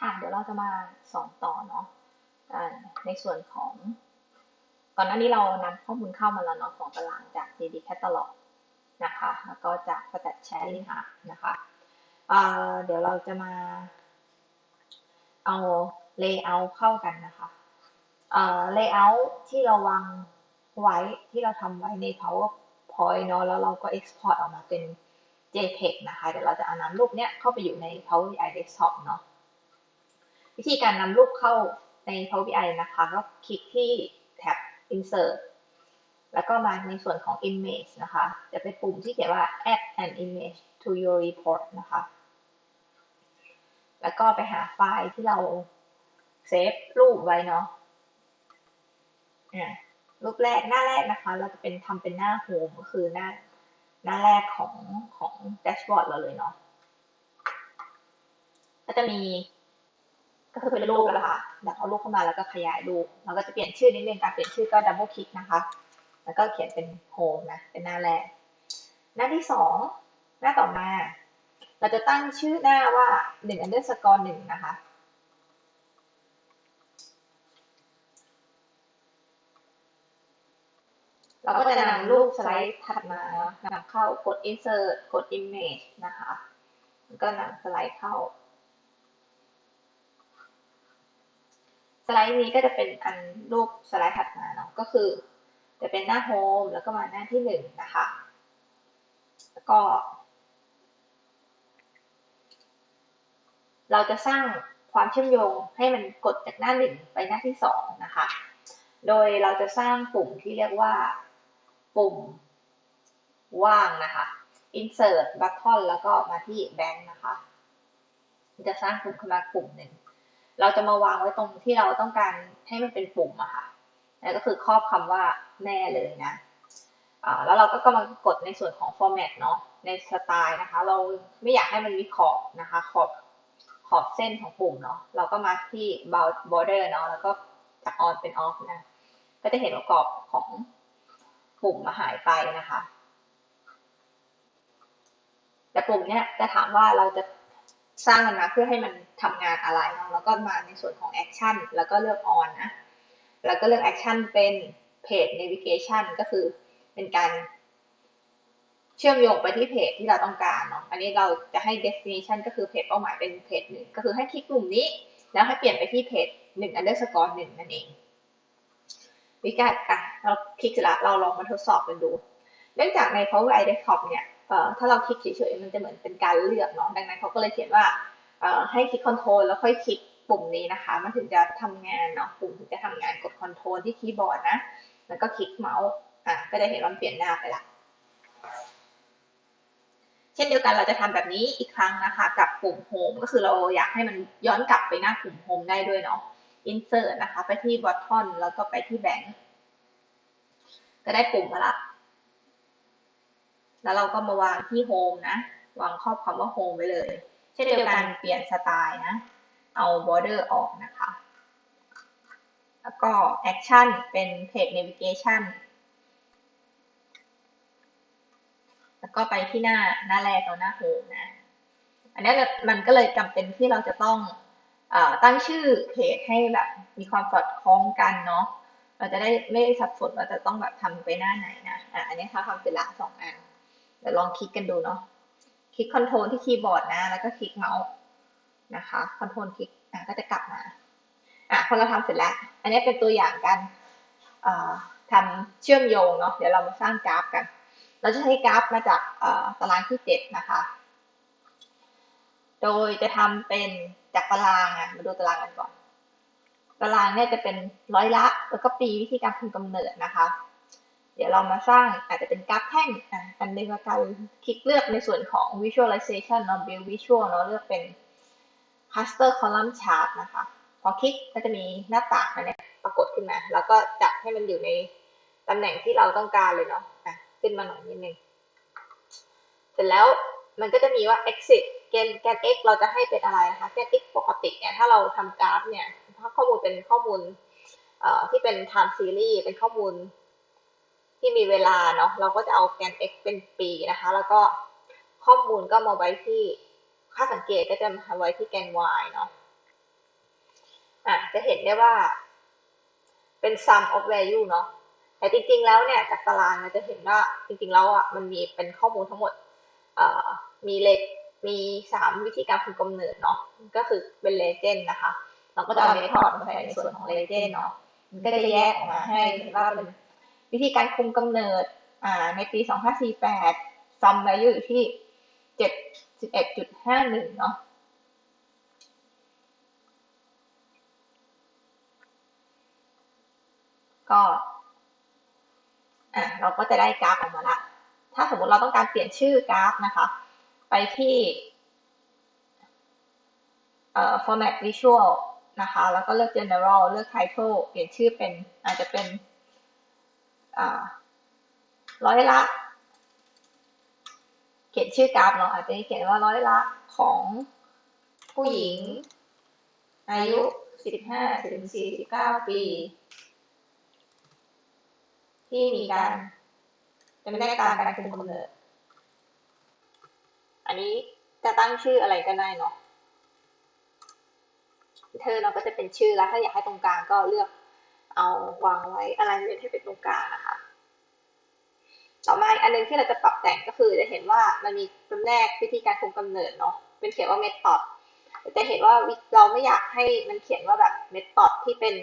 ค่ะ เดี๋ยวเราจะมาสอนต่อเนาะในส่วนของ ก่อนหน้านี้เรานำข้อมูลเข้ามาแล้วเนาะของตารางจาก DB Catalog นะคะ แล้วก็จาก Stat Share ค่ะนะคะเดี๋ยวเราจะมาเอา Layout เข้ากันนะคะอ่า Layout ที่เราวางไว้ที่เราทำไว้ใน PowerPoint เนาะแล้วเราก็ Export ออกมาเป็น JPEG นะคะ เดี๋ยวเราจะเอานำรูปเนี้ยเข้าไปอยู่ใน Power BI Desktop เนาะ วิธีการนำรูปเข้าใน Power BI นะคะ ก็คลิกที่แท็บ Insert แล้วก็มาในส่วนของ Image นะคะ จะเป็นปุ่มที่เขียนว่า Add an image to your report นะคะ แล้วก็ไปหาไฟล์ที่เราเซฟรูปไว้เนาะอ่ารูปแรกหน้าแรกนะคะ เราจะเป็นทำเป็นหน้าโฮมก็คือหน้าหน้าแรกของของแดชบอร์ดเราเลยเนาะก็จะมี ก็คือเป็นรูปแล้วค่ะเดี๋ยวเอารูปเข้ามาแล้วก็ขยายรูปเราก็จะเปลี่ยนชื่อนิดนึงการเปลี่ยนชื่อก็ดับเบิลคลิกนะคะ แล้วก็เขียนเป็นโฮมนะเป็นหน้าแรก หน้าที่สองหน้าต่อมา เราจะตั้งชื่อหน้าว่าหนึ่ง underscore หนึ่งนะคะเราก็จะนำรูปสไลด์ถัดมานาะนำเข้ากด insert กด image นะคะ แล้วก็นำสไลด์เข้า ส ไลด์นี้ก็จะเป็นอันรูปสไลด์ถัดมาเนาะก็คือ จะเป็นหน้าโฮมแล้วก็มาหน้าที่หนึ่งนะคะ แล้วก็ เราจะสร้างความเชื่อมโยงให้มันกดจากหน้าหนึ่งไปหน้าที่สองนะคะ โดยเราจะสร้างปุ่มที่เรียกว่า ปุ่มว่างนะคะ insert button แล้วก็มาที่ bank นะคะ จะสร้างปุ่มขึ้นมาปุ่มหนึ่ง เราจะมาวางไว้ตรงที่เราต้องการให้มันเป็นปุ่มอะค่ะนั่นก็คือครอบคำว่าแม่เลยนะะแล้วเราก็กำลังกดในส่วนของ format เนาะในสไตล์นะคะ เราไม่อยากให้มันมีขอบนะคะ ขอบขอบเส้นของปุ่มเนาะเราก็มาที่ border เนาะแล้วก็จาก on เป็น off นะก็จะเห็นว่ากรอบของปุ่มมาหายไปนะคะ แต่ปุ่มเนี้ยจะถามว่าเราจะ สร้างมันมาเพื่อให้มันทำงานอะไรเนาะแล้วก็มาในส่วนของ action แล้วก็เลือก on นนะแล้วก็เลือก action เป็น page navigation ก็คือเป็นการเชื่อมโยงไปที่เพจที่เราต้องการเนาะอันนี้เราจะให้ destination ก็คือเพจเป้าหมายเป็นเพจหนึ่งก็คือให้คลิกปุ่มนี้ แล้วให้เปลี่ยนไปที่เพจหนึ่ง underscore หนึ่งนั่นเองวิธีอะเราคลิกเสร็จแล้วเราลองมาทดสอบกันดู เนื่องจากใน Power BI Desktop เนี่ย ถ้าเราคลิกเฉยๆมันจะเหมือนเป็นการเลือกเนาะดังนั้นเขาก็เลยเขียนว่าเอ่อให้คลิก Control แล้วค่อยคลิกปุ่มนี้นะคะ มันถึงจะทำงานเนาะปุ่มถึงจะทำงานกด Control ที่คีย์บอร์ดนะแล้วก็คลิกเมาส์อะก็จะเห็นว่าเปลี่ยนหน้าไปละเช่นเดียวกันเราจะทำแบบนี้อีกครั้งนะคะ กับปุ่ม Home ก็คือเราอยากให้มันย้อนกลับไปหน้าปุ่ม Home ได้ด้วยเนาะ Insert นะคะ ไปที่ Button แล้วก็ไปที่ Bank ก็ได้ปุ่มมาละ แล้วเราก็มาวางที่โฮมนะ วางครอบคำว่าโฮมไว้เลย เช่นเดียวกันเปลี่ยนสไตล์นะ เอา border ออกนะคะ แล้วก็ action เป็น page navigation แล้วก็ไปที่หน้าหน้าแรกเอาหน้าโฮมนะ อันนี้มันก็เลยจำเป็นที่เราจะต้องอตั้งชื่อเพจให้แบบมีความสอดคล้องกันเนาะเราจะได้ไม่สับสนว่าจะต้องแบบทำไปหน้าไหนนะอะอันนี้เขาทำเสร็จละสองอัน เดี๋ยวลองคลิกกันดูเนาะ คลิกคอนโทรลที่คีย์บอร์ดนะ แล้วก็คลิกเมาส์นะคะคอนโทรลคลิกอะก็จะกลับมา อะพอเราทำเสร็จแล้ว อันนี้เป็นตัวอย่างการทำเชื่อมโยงเนาะ เดี๋ยวเรามาสร้างกราฟกัน เราจะใช้กราฟมาจากตารางที่เจ็ดนะคะ โดยจะทำเป็นจากตารางอะ มาดูตารางกันก่อน ตารางเนี่ยจะเป็นร้อยละ แล้วก็ปีวิธีการคุมกำเนิดนะคะ ดี๋ยวเรามาสร้างอาจจะเป็นกราฟแท่งอะอันนึงละกันคลิกเลือกในส่วนของ visualization เนาะ build visual เนาะเลือกเป็น cluster column chart นะคะ พอคลิกก็จะมีหน้าต่างอันนี้ปรากฏขึ้นมา แล้วก็จัดให้มันอยู่ในตำแหน่งที่เราต้องการเลยเนาะอะขึ้นมาหน่อยนิดนึง เสร็จแล้วมันก็จะมีว่า exit แกนแกน x เราจะให้เป็นอะไรนะคะแกน x ปกติเนี่ยถ้าเราทำกราฟเนี่ยถ้าข้อมูลเป็นข้อมูลที่เป็น time series เป็นข้อมูล ที่มีเวลาเนาะเราก็จะเอาแกน x เป็นปีนะคะ แล้วก็ข้อมูลก็มาไว้ที่ค่าสังเกตก็จะมาไว้ที่แกน y เนาะอะจะเห็นได้ว่าเป็น sum of value เนาะแต่จริงๆแล้วเนี่ยจากตารางเราจะเห็นว่าจริงๆแล้วอะมันมีเป็นข้อมูลทั้งหมดเอ่อมีเลขมีสามวิธีการคุมกำเนิดเนาะก็คือเป็น legend นะคะ เราก็จะเอา method มาใส่ในส่วนของ legend เนาะมันก็จะแยกออกมาให้เห็นว่าเป็น วิธีการคุมกำเนิดอ่าในปี 2548 sum value อยู่ที่ 71.51 เนาะก็อะเราก็จะได้กราฟออกมาละ ถ้าสมมติเราต้องการเปลี่ยนชื่อกราฟนะคะ ไปที่เอ่อ format visual นะคะ แล้วก็เลือก general เลือก title เปลี่ยนชื่อเป็นอาจจะเป็น ร้อยละเขียนชื่อกราฟเนาะอาจจะเขียนว่าร้อยละของผู้หญิง อายุ 15ถึง49 ปี ที่มีการจะไม่ได้ตามการคุมกำเนิดอันนี้จะตั้งชื่ออะไรก็ได้เนาะเธอเราก็จะเป็นชื่อแล้วถ้าอยากให้ตรงกลางก็เลือก เอาวางไว้อะไรเให้เป็นตรงกลางนะคะ ต่อมาอันนึงที่เราจะปรับแต่งก็คือจะเห็นว่ามันมีตัวแรกวิธีการคุมกำเนิดเนาะเป็นเขียนว่า method จะเห็นว่าเราไม่อยากให้มันเขียนว่าแบบ method ที่เป็น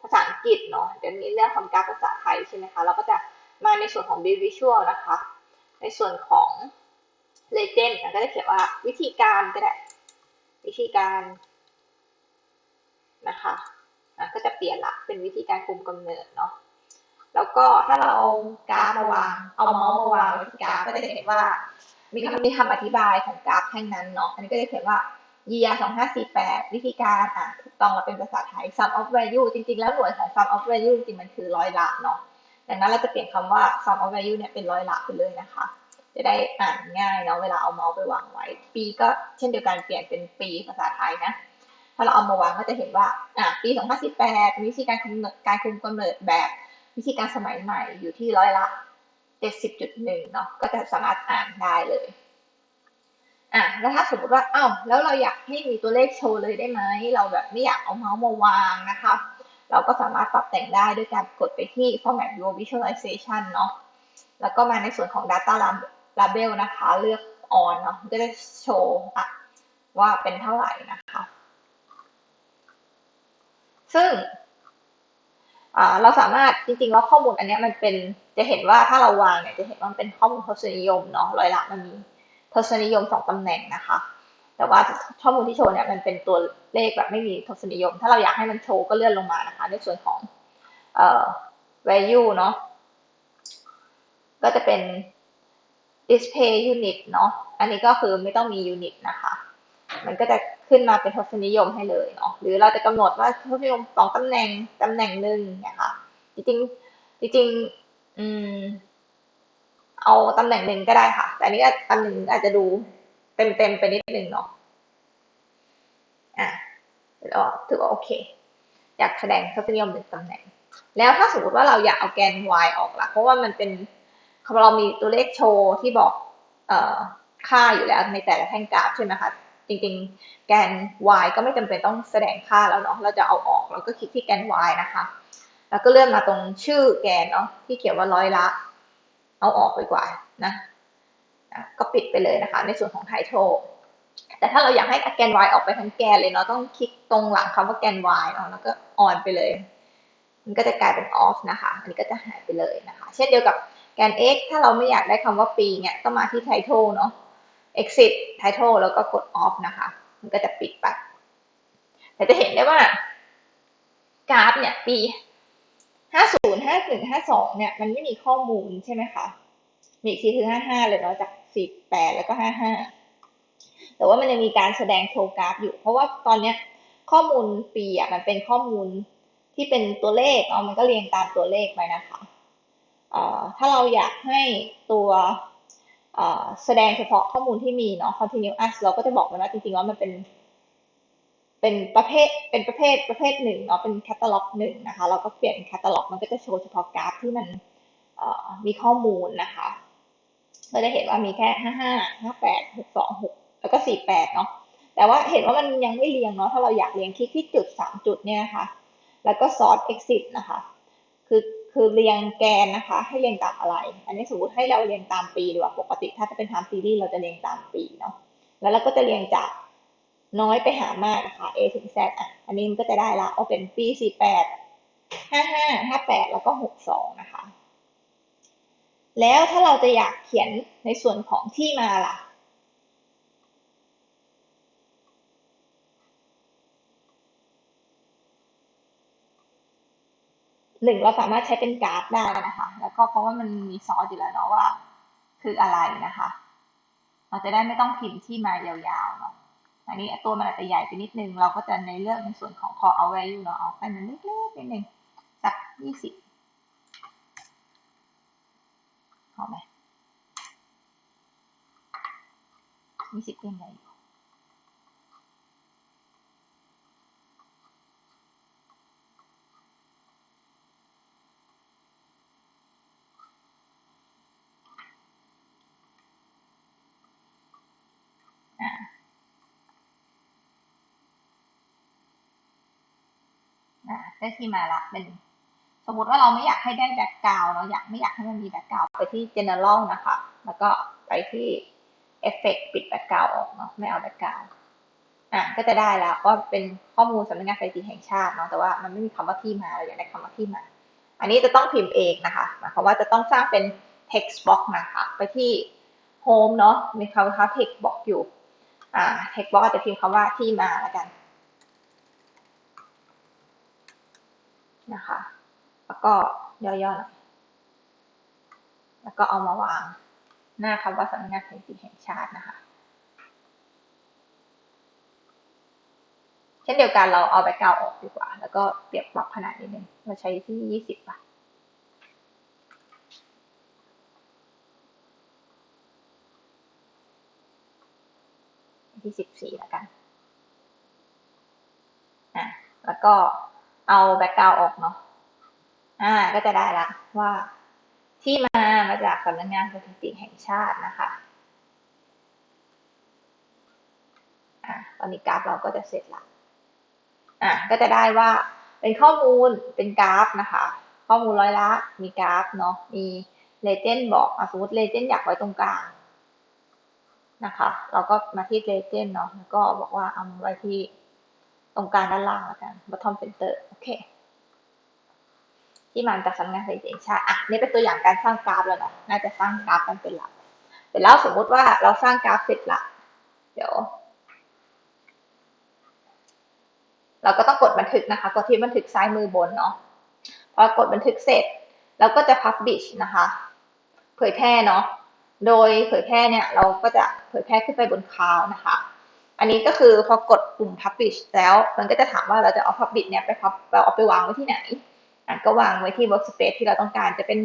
ภาษาอังกฤษเนาะเดี๋ยวนี้เรื่องคำกราฟภาษาไทยใช่ไหมคะ เราก็จะมาในส่วนของ build visual นะคะ ในส่วนของ legend ก็จะเขียนว่าวิธีการก็ได้วิธีการนะคะะก็จะเปลี่ยนละเป็นวิธีการคุมกำเนิดเนาะแล้วก็ถ้าเราเอากราฟมาวาง เอาเมาส์มาวางไว้ที่กราฟก็จะเห็นว่า มีคำมีคำอธิบายของกราฟแท่งนั้นเนาะอันนี้ก็จะเขียนว่า year 2548 วิธีการอะถูกต้องเราเป็นภาษาไทย sum of value จริง ๆ แล้วหน่วยของ sum of value จริงมันคือร้อยละเนาะดังนั้นเราจะเปลี่ยนคำว่า sum of value เนี่ยเป็นร้อยละไปเลยนะคะ จะได้อ่านง่ายเนาะเวลาเอาเมาส์ไปวางไว้ ปีก็เช่นเดียวกันเปลี่ยนเป็นปีภาษาไทยนะ ถ้าเราเอามาวางก็จะเห็นว่าอะปี 2018 วิธีการคุมการคุมกำเนิดแบบวิธีการสมัยใหม่อยู่ที่ร้อยละ 70.1เนาะก็จะสามารถอ่านได้เลยอะแล้วถ้าสมมติว่าอ้าวแล้วเราอยากให้มีตัวเลขโชว์เลยได้ไหมเราแบบไม่อยากเอาเมาส์มาวางนะคะเราก็สามารถปรับแต่งได้ด้วยการกดไปที่ format view visualization เนาะแล้วก็มาในส่วนของ data label นะคะ เลือก on เนาะก็จะโชว์ว่าเป็นเท่าไหร่นะคะ ซึ่งเราสามารถจริงๆแล้วข้อมูลอันนี้มันเป็นจะเห็นว่าถ้าเราวางเนี่ยจะเห็นว่ามันเป็นข้อมูลทศนิยมเนาะรอยละมันมีทศนิยมสองตำแหน่งนะคะ แต่ว่าข้อมูลที่โชว์เนี่ยมันเป็นตัวเลขแบบไม่มีทศนิยม ถ้าเราอยากให้มันโชว์ก็เลื่อนลงมานะคะ ในส่วนของเอ่อ value เนาะก็จะเป็น display unit เนาะอันนี้ก็คือไม่ต้องมี unit นะคะ มันก็จะ ขึ้นมาเป็นทศนิยมให้เลยเนาะหรือเราจะกำหนดว่าทศนิยมสองตำแหน่งตำแหน่งหนึ่งเนี่ยค่ะจริงจริงอืมเอาตำแหน่งหนึ่งก็ได้ค่ะ แต่นี้ตำแหน่งอาจจะดูเต็มเต็มไปนิดนึงเนาะอะถือว่าโอเค อยากแสดงทศนิยมหนึ่งตำแหน่ง แล้วถ้าสมมติว่าเราอยากเอาแกน y ออกละเพราะว่ามันเป็นเรามีตัวเลขโชว์ที่บอก เอ่อค่าอยู่แล้วในแต่ละแท่งกราฟใช่ไหมคะ จริงๆ แกน y ก็ไม่จำเป็นต้องแสดงค่าแล้วเนาะ เราจะเอาออกเราก็คลิกที่แกน y นะคะ แล้วก็เลื่อนมาตรงชื่อแกนเนาะที่เขียนว่าร้อยละ เอาออกไปกว่านะก็ปิดไปเลยนะคะ ในส่วนของ title แต่ถ้าเราอยากให้แกน y ออกไปทั้งแกนเลยเนาะ ต้องคลิกตรงหลังคำว่าแกน y เนาะ แล้วก็ on ไปเลย มันก็จะกลายเป็น off นะคะ อันนี้ก็จะหายไปเลยนะคะ เช่นเดียวกับแกน x ถ้าเราไม่อยากได้คำว่าปีเนี่ยก็มาที่ title เนาะ exit title แล้วก็กด off นะคะ มันก็จะปิดไป แต่จะเห็นได้ว่ากราฟเนี่ยปี 50 51 52 เนี่ย มันไม่มีข้อมูลใช่ไหมคะ มีอีกทีคือ 55 เลยเนาะจาก 48 แล้วก็ 55 แต่ว่ามันยังมีการแสดงโชว์กราฟอยู่ เพราะว่าตอนเนี้ยข้อมูลปีอะมันเป็นข้อมูลที่เป็นตัวเลขเอามันก็เรียงตามตัวเลขไปนะคะถ้าเราอยากให้ตัว แสดงเฉพาะข้อมูลที่มีเนาะ continuous เราก็จะบอกว่าจริงๆแล้วมันเป็น เป็นประเภทเป็นประเภทประเภทหนึ่งเนาะเป็นแคตตาล็อกหนึ่งนะคะ เราก็เปลี่ยนแคตตาล็อกมันก็จะโชว์เฉพาะกราฟที่มันมีข้อมูลนะคะ ก็จะเห็นว่ามีแค่ห้าห้าห้าแปดหกสองหกแล้วก็สี่แปดเนาะแต่ว่าเห็นว่ามันยังไม่เรียงเนาะถ้าเราอยากเรียงคลิกที่จุดสามจุดเนี่ยนะคะแล้วก็ sort exit นะคะ คือ คือเรียงแกนนะคะ ให้เรียงตามอะไร อันนี้สมมติให้เราเรียงตามปีดีกว่าปกติถ้าจะเป็น time series เราจะเรียงตามปีเนาะแล้วเราก็จะเรียงจากน้อยไปหามากนะคะ A ถึง Z อะ อันนี้มันก็จะได้ละเอาเป็นปีสี่แปดห้าห้าห้าแล้วก็หกสองนะคะ แล้วถ้าเราจะอยากเขียนในส่วนของที่มาล่ะ หนึ่งเราสามารถใช้เป็นกราฟได้นะคะ แล้วก็เพราะว่ามันมีซอสอยู่แล้วเนาะว่า คืออะไรนะคะ เราจะได้ไม่ต้องพิมพ์ที่มายาวๆเนาะอันนี้ตัวมันอาจจะใหญ่ไปนิดนึง เราก็จะในเลือกในส่วนของ core out value เนาะเอาให้มันเล็กๆนิดนึงสักยี่สิบพอไหมยี่สิบยังไงอยู่ ได้ที่มาละเป็นสมมติว่าเราไม่อยากให้ได้แบ็กกราวเราอยากไม่อยากให้มันมีแบ็กกราวไปที่ general นะคะ แล้วก็ไปที่ effect ปิดแบ็กกราวออกเนาะไม่เอาแบ็กกราวอะก็จะได้แล้วว่าเป็นข้อมูลสำนักงานสถิติแห่งชาติเนาะแต่ว่ามันไม่มีคำว่าที่มาเราอยากได้คำว่าที่มา อันนี้จะต้องพิมพ์เองนะคะหมายความว่าจะต้องสร้างเป็น text box นะคะไปที่ home เนาะมีคำว่า text box อยู่อ่า text box จะพิมพ์คำว่าที่มาแล้วกัน นะคะ แล้วก็ย่อๆหน่อยแล้วก็เอามาวางหน้าคำว่าสำนักงานสถิติแห่งชาตินะคะ เช่นเดียวกันเราเอาแบ็กกราวออกดีกว่า แล้วก็เปรียบปรับขนาดนิดนึงเราใช้ที่ยี่สิบป่ะที่สิบสี่แล้วกันอะแล้วก็ เอาแบ็กกราวออกเนาะอ่า ก็จะได้ละว่าที่มามาจากสำนักงานสถิติแห่งชาตินะคะอ่าตอนนี้กราฟเราก็จะเสร็จละอะก็จะได้ว่าเป็นข้อมูลเป็นกราฟนะคะ ข้อมูลร้อยละ มีกราฟเนาะมีเลเจนด์บอกสมมติเลเจนด์อยากไว้ตรงกลางนะคะ เราก็มาที่เลเจนด์เนาะแล้วก็บอกว่าเอาไว้ที่ ตรงกลางด้านล่างแล้วกัน bottom center โอเค ที่มาจากสำนักงานสถิติแห่งชาติอะนี่เป็นตัวอย่างการสร้างกราฟแล้วนะน่าจะสร้างกราฟกันเป็นหลักเสร็จแล้วสมมุติว่าเราสร้างกราฟเสร็จละเดี๋ยว เราก็ต้องกดบันทึกนะคะกดที่บันทึกซ้ายมือบนเนาะพอกดบันทึกเสร็จเราก็จะ publish นะคะ เผยแพร่เนาะโดยเผยแพร่เนี่ยเราก็จะเผยแพร่ขึ้นไปบนคลาวนะคะ อันนี้ก็คือพอกดปุ่ม publish แล้วมันก็จะถามว่าเราจะเอา publish เนี่ยไปเราเอาไปวางไว้ที่ไหนอะก็วางไว้ที่ workspace ที่เราต้องการจะเป็น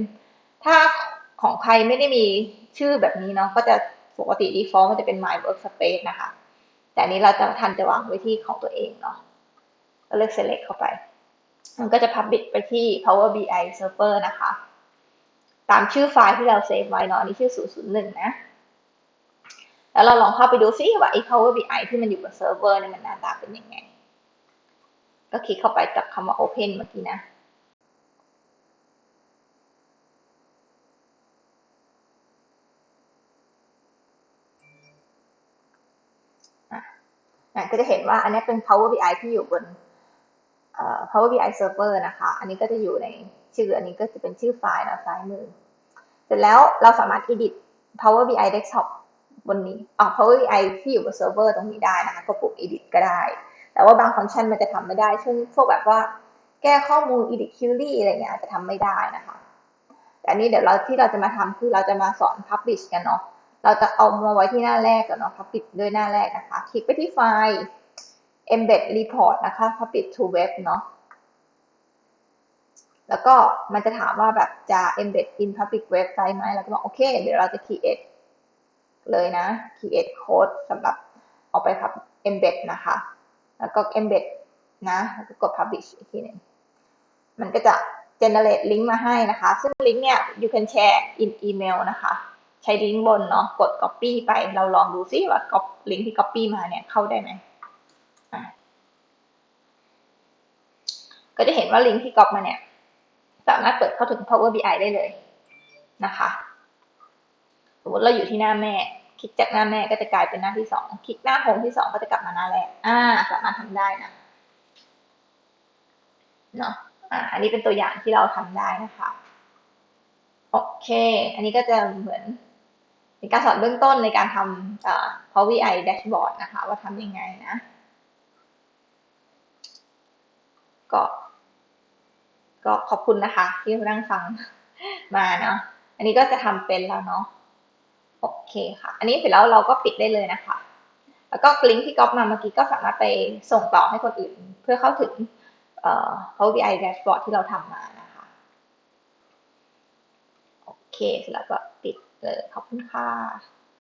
ถ้าของใครไม่ได้มีชื่อแบบนี้เนาะก็จะปกติ default มันจะเป็น my workspace นะคะ แต่นนี้เราจะทันจะวางไว้ที่ของตัวเองเนาะก็เลือก select เข้าไป มันก็จะ publish ไปที่ Power BI server นะคะ ตามชื่อไฟล์ที่เราเซฟไว้เนาะอันนี้ชื่อ 001 นะ แล้วเราลองเข้าไปดูซิว่าไอ้ Power BI ที่มันอยู่บนเซิร์ฟเวอร์เนี่ยมันหน้าตาเป็นยังไง ก็คลิกเข้าไปกับคำว่า Open เมื่อกี้นะอะก็จะเห็นว่าอันนี้เป็น Power BI ที่อยู่บน Power BI server นะคะ อันนี้ก็จะอยู่ในชื่อ อันนี้ก็จะเป็นชื่อไฟล์นะซ้ายมือ เสร็จแล้วเราสามารถ edit Power BI desktop บนนี้อ๋อ Power BI ที่อยู่บนเซิร์ฟเวอร์ตรงนี้ได้นะคะก็ปุ่ม edit ก็ได้ แต่ว่าบางฟังก์ชันมันจะทำไม่ได้ เช่นพวกแบบว่าแก้ข้อมูล edit query อะไรเงี้ยอาจจะทำไม่ได้นะคะ แต่นี้เดี๋ยวเราที่เราจะมาทำคือเราจะมาสอน publish กันเนาะ เราจะเอามาไว้ที่หน้าแรกก่อนเนาะ publish ด้วยหน้าแรกนะคะ คลิกไปที่ไฟล์ embed report นะคะ publish to web เนาะแล้วก็มันจะถามว่าแบบจะ embed in public website ไหมเราก็บอกโอเค เดี๋ยวเราจะ create เลยนะ create code สำหรับเอาไปพับ embed นะคะ แล้วก็ embed นะแล้วก็กด publish อีกทีหนึ่งมันก็จะ generate link มาให้นะคะ ซึ่งลิงก์เนี่ย you can share in email นะคะ ใช้ลิงก์บนเนาะ กด copy ไป เราลองดูซิว่า c o ลิงก์ที่ copy มาเนี่ย เข้าได้ไหม ก็จะเห็นว่าลิงก์ที่ copy มาเนี่ย สามารถเปิดเข้าถึง Power BI ได้เลยนะคะ สมมติเราอยู่ที่หน้าแม่ คลิกจากหน้าแม่ก็จะกลายเป็นหน้าที่สองคลิกหน้าโฮมที่สองก็จะกลับมาหน้าแรกอ่า สามารถทำได้นะเนาะอ่าอันนี้เป็นตัวอย่างที่เราทำได้นะคะโอเค อันนี้ก็จะเหมือนเป็นการสอนเบื้องต้นในการทำเอ่อ Power BI Dashboard นะคะ ว่าทำยังไงนะ ก็ ก็ขอบคุณนะคะ ที่นั่งฟังมาเนาะอันนี้ก็จะทำเป็นแล้วเนาะ โอเคค่ะ อันนี้เสร็จแล้วเราก็ปิดได้เลยนะคะ แล้วก็ลิงก์ที่ก๊อปมาเมื่อกี้ก็สามารถไปส่งต่อให้คนอื่น เพื่อเข้าถึงเอ่อ Power BI Dashboard ที่เราทำมานะคะ โอเค เสร็จแล้วก็ปิดเลย ขอบคุณค่ะ